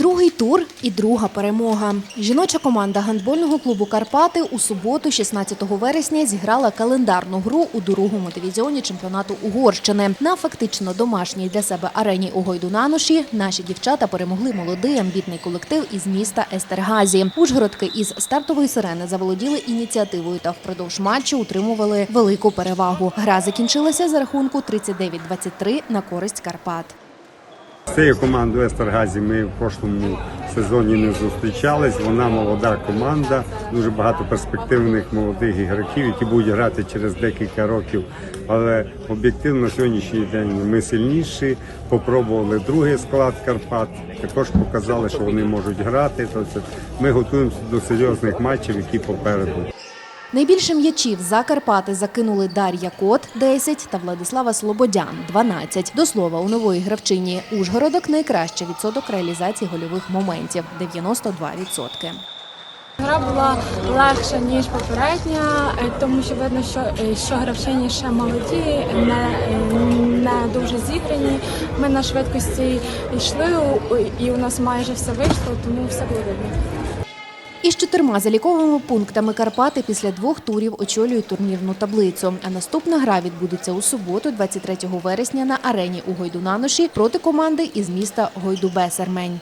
Другий тур і друга перемога. Жіноча команда гандбольного клубу Карпати у суботу, 16 вересня, зіграла календарну гру у другому дивізіоні чемпіонату Угорщини. На фактично домашній для себе арені у Гойдунаноші наші дівчата перемогли молодий амбітний колектив із міста Естергазі. Ужгородки із стартової сирени заволоділи ініціативою та впродовж матчу утримували велику перевагу. Гра закінчилася за рахунку 39-23 на користь Карпат. З цією командою Естергазі ми в прошлому сезоні не зустрічались. Вона молода команда, дуже багато перспективних молодих ігроків, які будуть грати через декілька років. Але об'єктивно на сьогоднішній день ми сильніші. Попробували другий склад Карпат. Також показали, що вони можуть грати. Тобто ми готуємося до серйозних матчів, які попереду. Найбільше м'ячів за Карпати закинули Дар'я Кот – 10 та Владислава Слободян – 12. До слова, у нової гравчині Ужгородок найкращий відсоток реалізації гольових моментів – 92%. Гра була легша ніж попередня, е, тому що видно, що, е, що гравчині ще молоді, не, не дуже зіграні. Ми на швидкості йшли і у нас майже все вийшло, тому все було видно. Із чотирма заліковими пунктами Карпати після двох турів очолюють турнірну таблицю. А наступна гра відбудеться у суботу, 23 вересня, на арені у Гойдунаноші проти команди із міста Гойдубесермень.